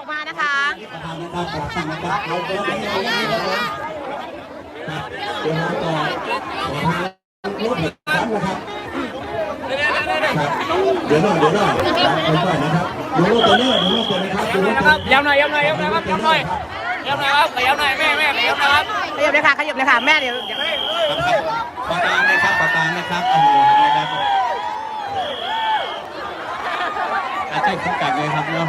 ออกมานะคะนะครับขอบคุณนะครับเราเปิดให้เราได้ครับผมครับเดี๋ยวมาต่อขอทางรถครั้งนะครับเดี๋ยวหน่อยเดี๋ยวหน่อยค่อยๆนะครับดูรถตัวนี้ดูรถตัวนี้ครับดูรถตัวนี้ย้ำหน่อยย้ำหน่อยย้ำหน่อยครับย้ำหน่อยย้ำหน่อยครับย้ำหน่อยแม่แม่ย้ำหน่อยครับขยับเลยค่ะขยับเลยค่ะแม่เดี๋ยวประธานนะครับประธานนะครับโอ้โหนะครับอาจารย์คุ้มกันเลยครับเนาะ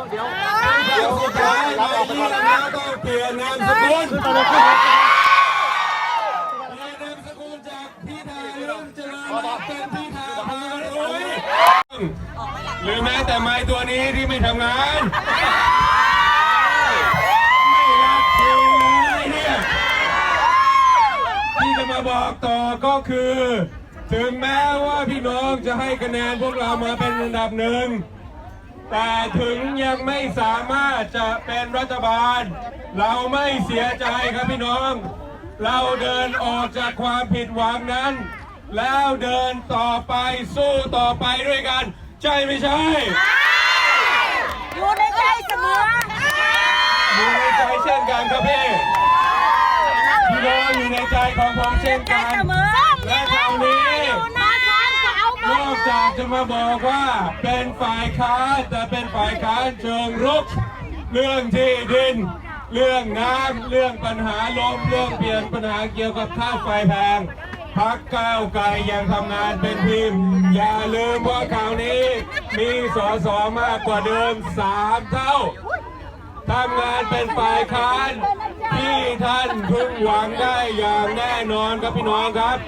ยวเดี๋ยวเดี๋ยวเดี๋ยวสุดท้ายเราที่แล้วต้องเปลี่ยนนามสกุลเปลี่ยนนามสกุลจากพิธาเรื่องเจริญรัตน์เป็นพิธาพารวยหรือแม้แต่ไม้ตัวนี้ที่ไม่ทำงานไม่รักเลยเนี่ยที่จะมาบอกต่อก็คือ ถึงแม้ว่าพี่น้องจะให้คะแนนพวกเรามาเป็นอันดับหนึ่ง แต่ถึงยังไม่สามารถจะเป็นรัฐบาล เราไม่เสียใจครับพี่น้อง เราเดินออกจากความผิดหวังนั้น แล้วเดินต่อไปสู้ต่อไปด้วยกัน ใช่ไม่ใช่อยู่ในใจเสมออยู่ในใจเช่นกันครับพี่พี่น้องอยู่ในใจของผมเช่นกันและคราวนี้ มาทานจะเอา นอก จะมาบอกว่าเป็นฝ่ายค้านแต่เป็นฝ่ายค้านเชิงรุก เรื่องที่ดิน เรื่องน้ำเรื่องปัญหาลมเรื่องเปลี่ยนปัญหาเกี่ยวกับค่าไฟแพงพักก้าวไกลยังทำงานเป็นทีม อย่าลืมว่าคราวนี้มีสอสอมากกว่าเดิมสามเท่าทำงานเป็นฝ่ายค้านที่ท่านพึงหวังได้อย่างแน่นอนครับพี่น้องครับ